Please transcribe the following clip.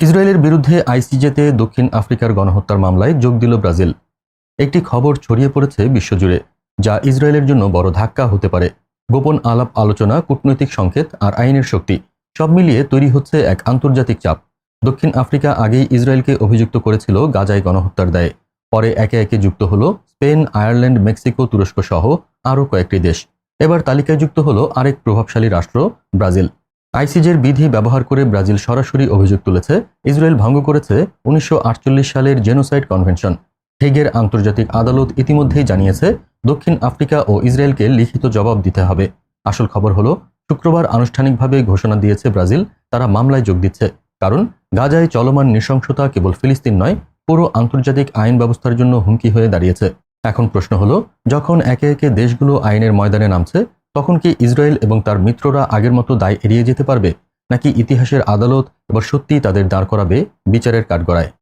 ইসরায়েলের বিরুদ্ধে আইসিজেতে দক্ষিণ আফ্রিকার গণহত্যার মামলায় যোগ দিল ব্রাজিল। একটি খবর ছড়িয়ে পড়েছে বিশ্বজুড়ে, যা ইসরায়েলের জন্য বড় ধাক্কা হতে পারে। গোপন আলাপ আলোচনা, কূটনৈতিক সংকেত আর আইনের শক্তি, সব মিলিয়ে তৈরি হচ্ছে এক আন্তর্জাতিক চাপ। দক্ষিণ আফ্রিকা আগেই ইসরায়েলকে অভিযুক্ত করেছিল গাজায় গণহত্যার দায়ে। পরে একে একে যুক্ত হল স্পেন, আয়ারল্যান্ড, মেক্সিকো তুরস্ক সহ আরও কয়েকটি দেশ। এবার তালিকায় যুক্ত হল আরেক প্রভাবশালী রাষ্ট্র, ব্রাজিল। আইসিজের বিধি ব্যবহার করে ব্রাজিল সরাসরি অভিযোগ তুলেছে, ইসরায়েল ভঙ্গ করেছে উনিশশো আটচল্লিশ সালের জেনোসাইড কনভেনশন। হেগের আন্তর্জাতিক আদালত ইতিমধ্যেই জানিয়েছে, দক্ষিণ আফ্রিকা ও ইসরায়েলকে লিখিত জবাব দিতে হবে। আসল খবর হলো, শুক্রবার আনুষ্ঠানিকভাবে ঘোষণা দিয়েছে ব্রাজিল, তারা মামলায় যোগ দিচ্ছে। কারণ, গাজায় চলমান নৃশংসতা কেবল ফিলিস্তিন নয়, পুরো আন্তর্জাতিক আইন ব্যবস্থার জন্য হুমকি হয়ে দাঁড়িয়েছে। এখন প্রশ্ন হলো, যখন একে একে দেশগুলো আইনের ময়দানে নামছে তখন কি ইসরায়েল এবং তার মিত্ররা আগের মতো দায় এড়িয়ে যেতে পারবে? নাকি ইতিহাসের আদালত এবার সত্যিই তাদের দাঁড় করাবে বিচারের কাঠগড়ায়?